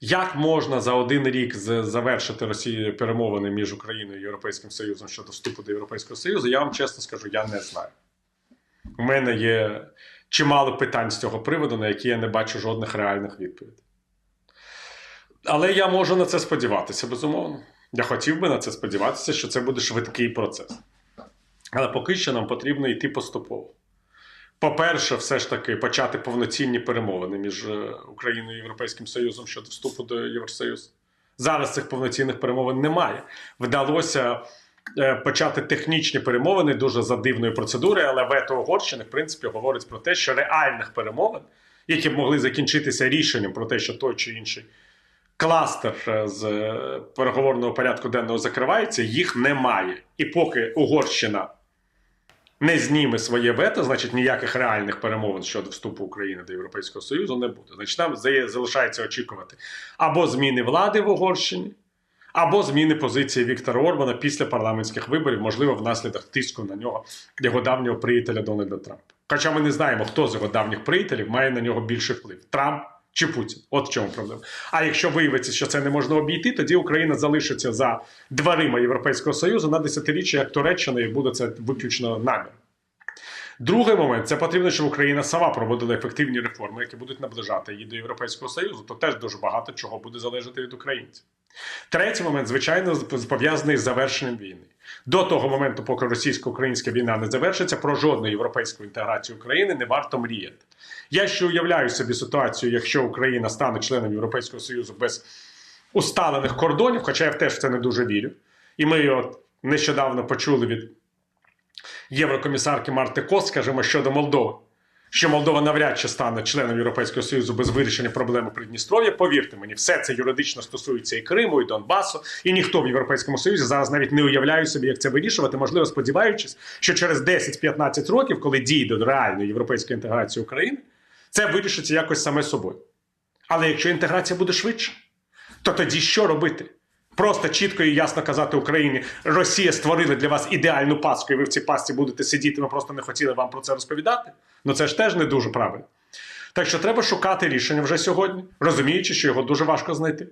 Як можна за один рік завершити Росії перемовини між Україною і Європейським Союзом щодо вступу до Європейського Союзу? Я вам чесно скажу, я не знаю. У мене є чимало питань з цього приводу, на які я не бачу жодних реальних відповідей. Але я можу на це сподіватися, безумовно. Я хотів би на це сподіватися, що це буде швидкий процес. Але поки що нам потрібно йти поступово. По-перше, все ж таки почати повноцінні перемовини між е, Україною і Європейським Союзом щодо вступу до Євросоюзу. Зараз цих повноцінних перемовин немає. Вдалося е, почати технічні перемовини дуже за дивною процедурою, але вето Угорщини, в принципі, говорить про те, що реальних перемовин, які б могли закінчитися рішенням про те, що той чи інший кластер е, з переговорного порядку денного закривається, їх немає. І поки Угорщина не зніме своє вето, значить ніяких реальних перемовин щодо вступу України до Європейського Союзу не буде. Значить, нам залишається очікувати або зміни влади в Угорщині, або зміни позиції Віктора Орбана після парламентських виборів, можливо, внаслідок тиску на нього його давнього приятеля Дональда Трампа. Хоча ми не знаємо, хто з його давніх приятелів має на нього більший вплив: Трамп чи Путін. От в чому проблема. А якщо виявиться, що це не можна обійти, тоді Україна залишиться за дверима Європейського Союзу на десятиріччя, як Туреччина, і буде це виключно намір. Другий момент це потрібно, щоб Україна сама проводила ефективні реформи, які будуть наближати її до Європейського Союзу. То теж дуже багато чого буде залежати від українців. Третій момент, звичайно, пов'язаний з завершенням війни. До того моменту, поки російсько-українська війна не завершиться, про жодну європейську інтеграцію України не варто мріяти. Я ще уявляю собі ситуацію, якщо Україна стане членом Європейського Союзу без усталених кордонів, хоча я теж в це не дуже вірю. І ми от нещодавно почули від єврокомісарки Марти Кос, скажімо, щодо Молдови. Що Молдова навряд чи стане членом Європейського Союзу без вирішення проблеми Придністров'я. Повірте мені, все це юридично стосується і Криму, і Донбасу, і ніхто в Європейському Союзі зараз навіть не уявляє собі, як це вирішувати. Можливо, сподіваючись, що через 10-15 років, коли дійде до реальної європейської інтеграції України, це вирішиться якось саме собою. Але якщо інтеграція буде швидше, то тоді що робити? Просто чітко і ясно казати Україні: Росія створила для вас ідеальну паску, і ви в цій пасці будете сидіти. Ми просто не хотіли вам про це розповідати. Ну це ж теж не дуже правильно. Так що треба шукати рішення вже сьогодні, розуміючи, що його дуже важко знайти.